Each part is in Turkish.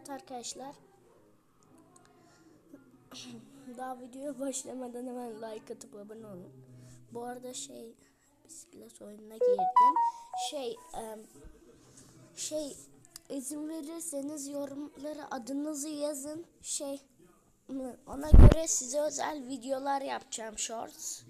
Evet arkadaşlar. Daha videoya başlamadan hemen like atıp abone olun. Bu arada şey bisiklet oyununa girdim. Şey şey izin verirseniz yorumlara adınızı yazın. Şey ona göre size özel videolar yapacağım shorts.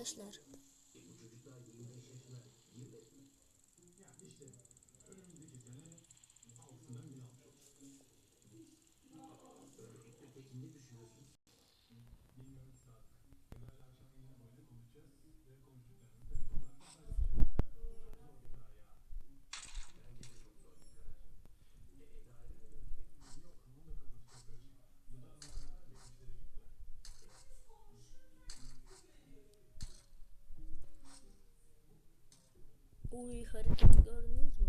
Arkadaşlar. Uy hareketi gördünüz mü?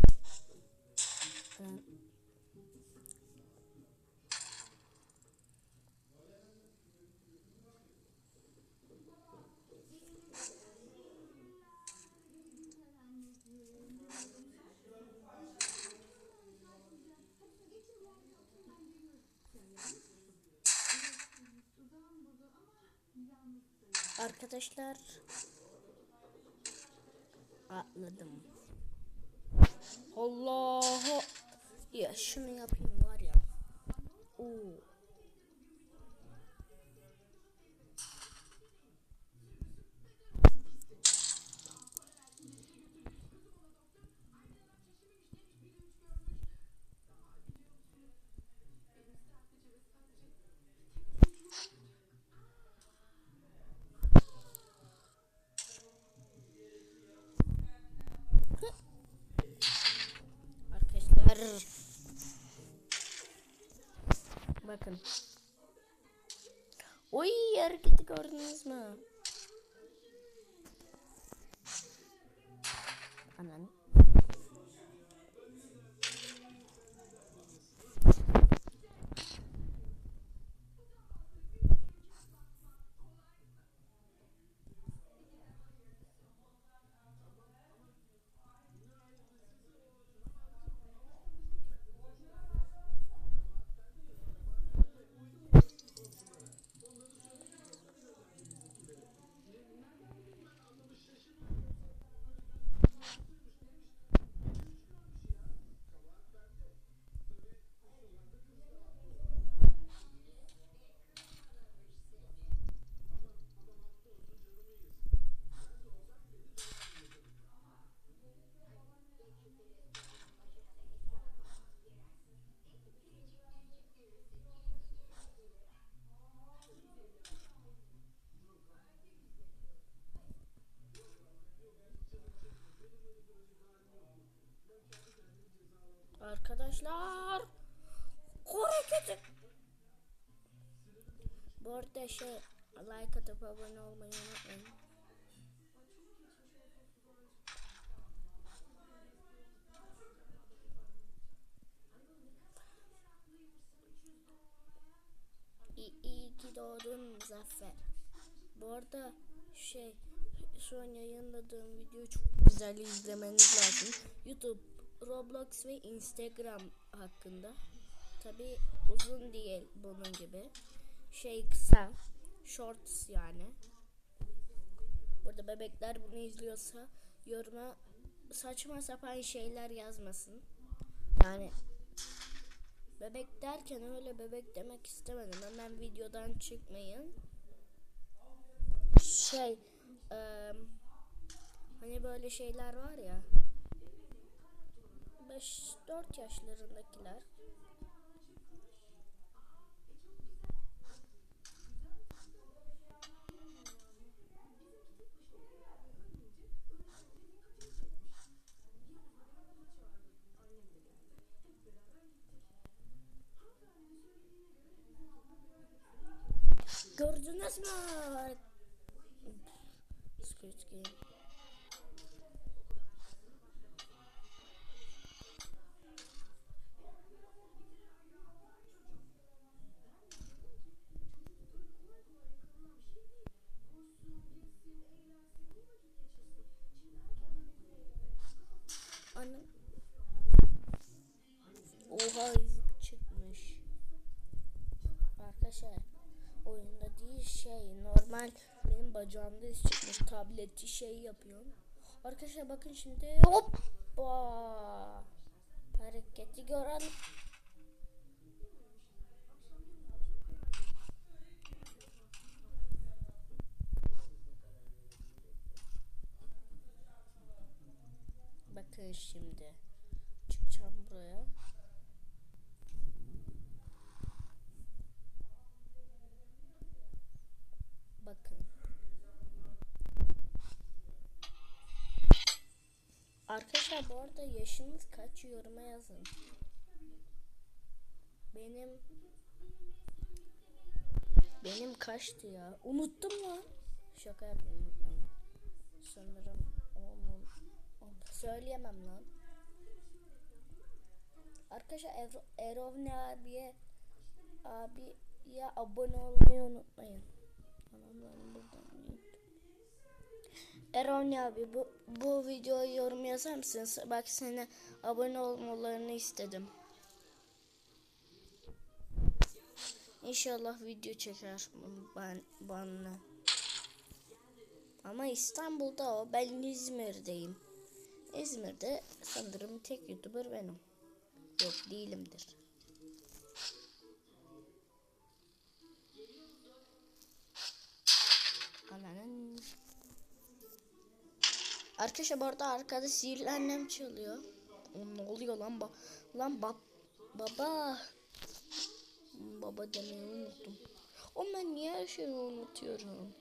Arkadaşlar atladım. Allah ya şunu yapayım var ya. Oo. Bakın. Oy hareketi gördünüz mü? Anan. Arkadaşlar hareketi. Bu arada şey like atıp abone olmayı unutmayın. İyi, doğdun Zafer. Bu arada şey şu an yayınladığım videoyu çok güzel izlemeniz lazım. YouTube, Roblox ve Instagram hakkında. Tabi uzun değil bunun gibi. Şey kısa, shorts yani. Burada bebekler bunu izliyorsa yoruma saçma sapan şeyler yazmasın. Yani bebek derken öyle bebek demek istemedim. Hemen videodan çıkmayın. Şey, eee, hani böyle şeyler var ya. 5-4 yaşlarındakiler. Gördünüz mü? Squid Game. Oyunda değil şey normal benim bacağımda iz çıkmış tableti şey yapıyorum. Arkadaşlar bakın şimdi hoppa hareketi gören Bakın şimdi Arkadaşlar bu arada yaşınız kaç yoruma yazın. Benim benim kaçtı ya? Unuttum lan. Şaka unutmadım. Sanırım onun, onu söyleyemem lan. Arkadaşlar Ero- Erovne abiye abiye abone olmayı unutmayın. Anam ben buradan Erovne abi bu, bu videoya yorum yazar mısın? Bak sana abone olmalarını istedim. İnşallah video çeker ben bana. Ama İstanbul'da o. Ben İzmir'deyim. İzmir'de sanırım tek YouTuber benim. Yok değilimdir. Arkadaşlar bu arada arkada sihirli annem çalıyor. Ne oluyor lan ba lan bab baba. Baba demeyi unuttum. O ben niye her şeyi unutuyorum?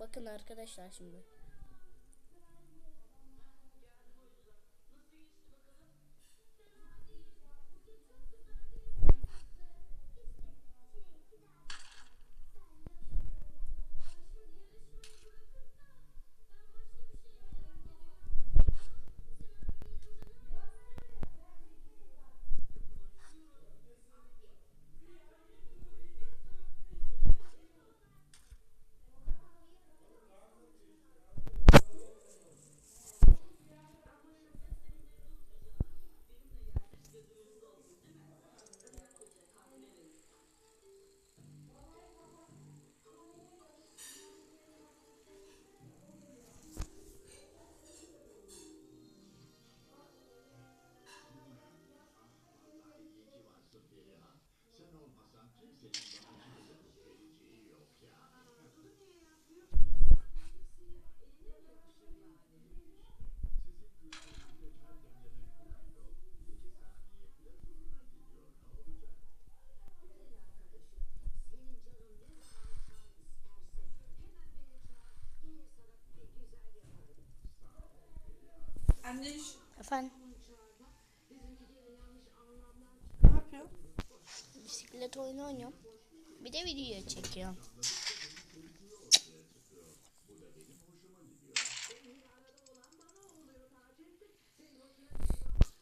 Bakın arkadaşlar şimdi. Anne Efendim ne yapıyor? bisiklet oyunu oynuyorum. Bir de video çekiyorum.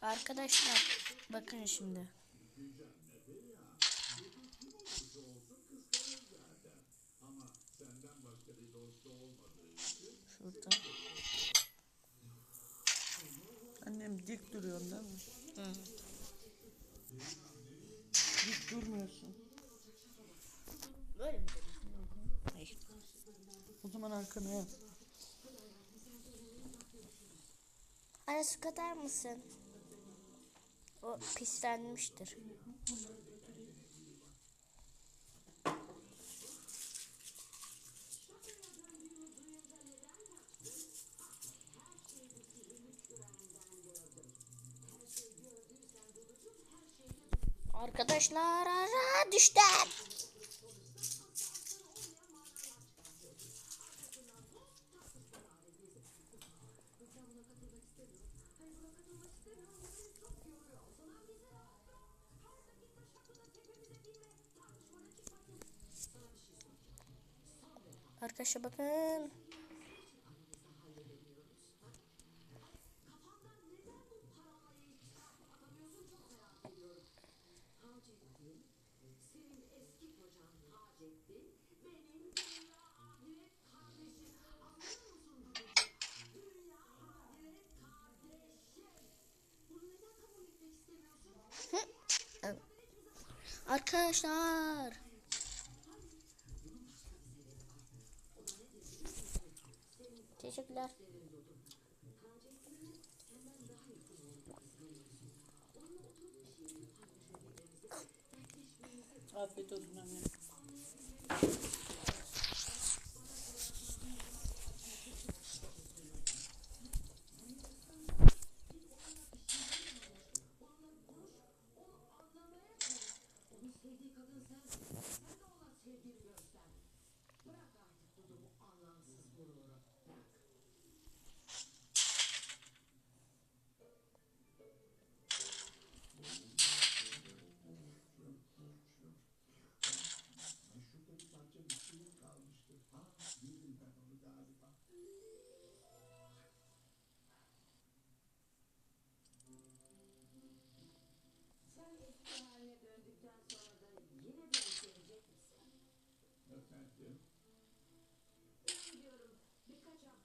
Arkadaşlar bakın şimdi. Şurada. Annem dik duruyorsun değil mi? Hı. Dik durmuyorsun. Böyle mi dedim? Hayır. O zaman arkana yap. Anne su katar mısın? O pislenmiştir. Arkadaşlar ara düştüm. Arkadaşlar bakın. Arkadaşlar. Teşekkürler. Afiyet olsun anne.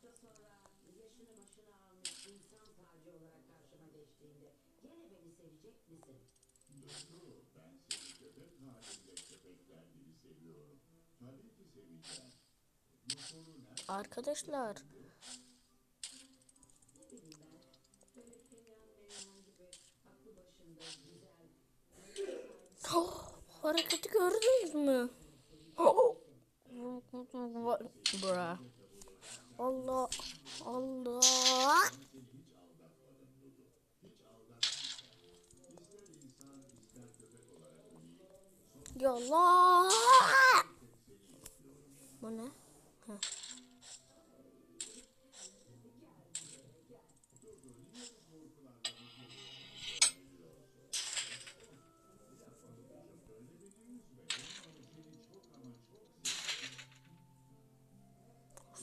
Hafta sonra yaşını başına almış insan tacı olarak karşıma geçtiğinde gene beni sevecek misin? Doğru, ben seni köpek halinde köpekler gibi seviyorum. Tabii ki seveceğim. Bu soru nerede? Arkadaşlar. Oh, hareketi gördünüz mü? Oh. Bra. Allah. Allah. Ya.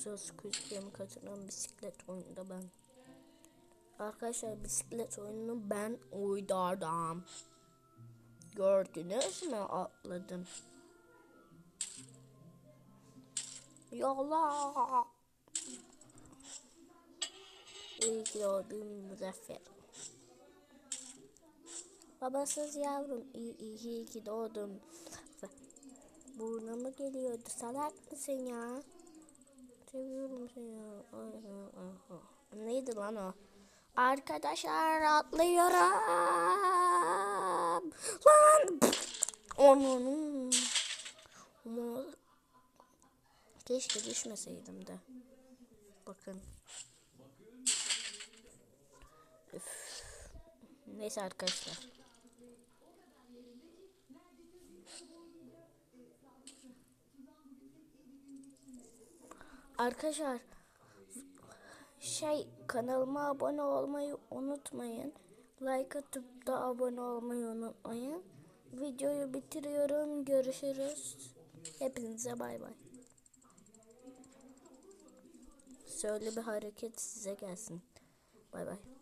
Söz Squid Game'e katılan bisiklet oyununda ben. Arkadaşlar bisiklet oyununu ben uydurdum. Gördünüz mü atladım. Yola. İyi ki Muzaffer. Babasız yavrum iyi, iyi, ki doğdun. Burnuma geliyordu salak mısın ya? Seviyorum seni. Neydi lan o? Arkadaşlar atlıyorum. Lan. Onun. Keşke düşmeseydim de. Bakın. Üf. Neyse arkadaşlar. Arkadaşlar şey kanalıma abone olmayı unutmayın. Like atıp da abone olmayı unutmayın. Videoyu bitiriyorum. Görüşürüz. Hepinize bay bay. Söyle bir hareket size gelsin. Bay bay.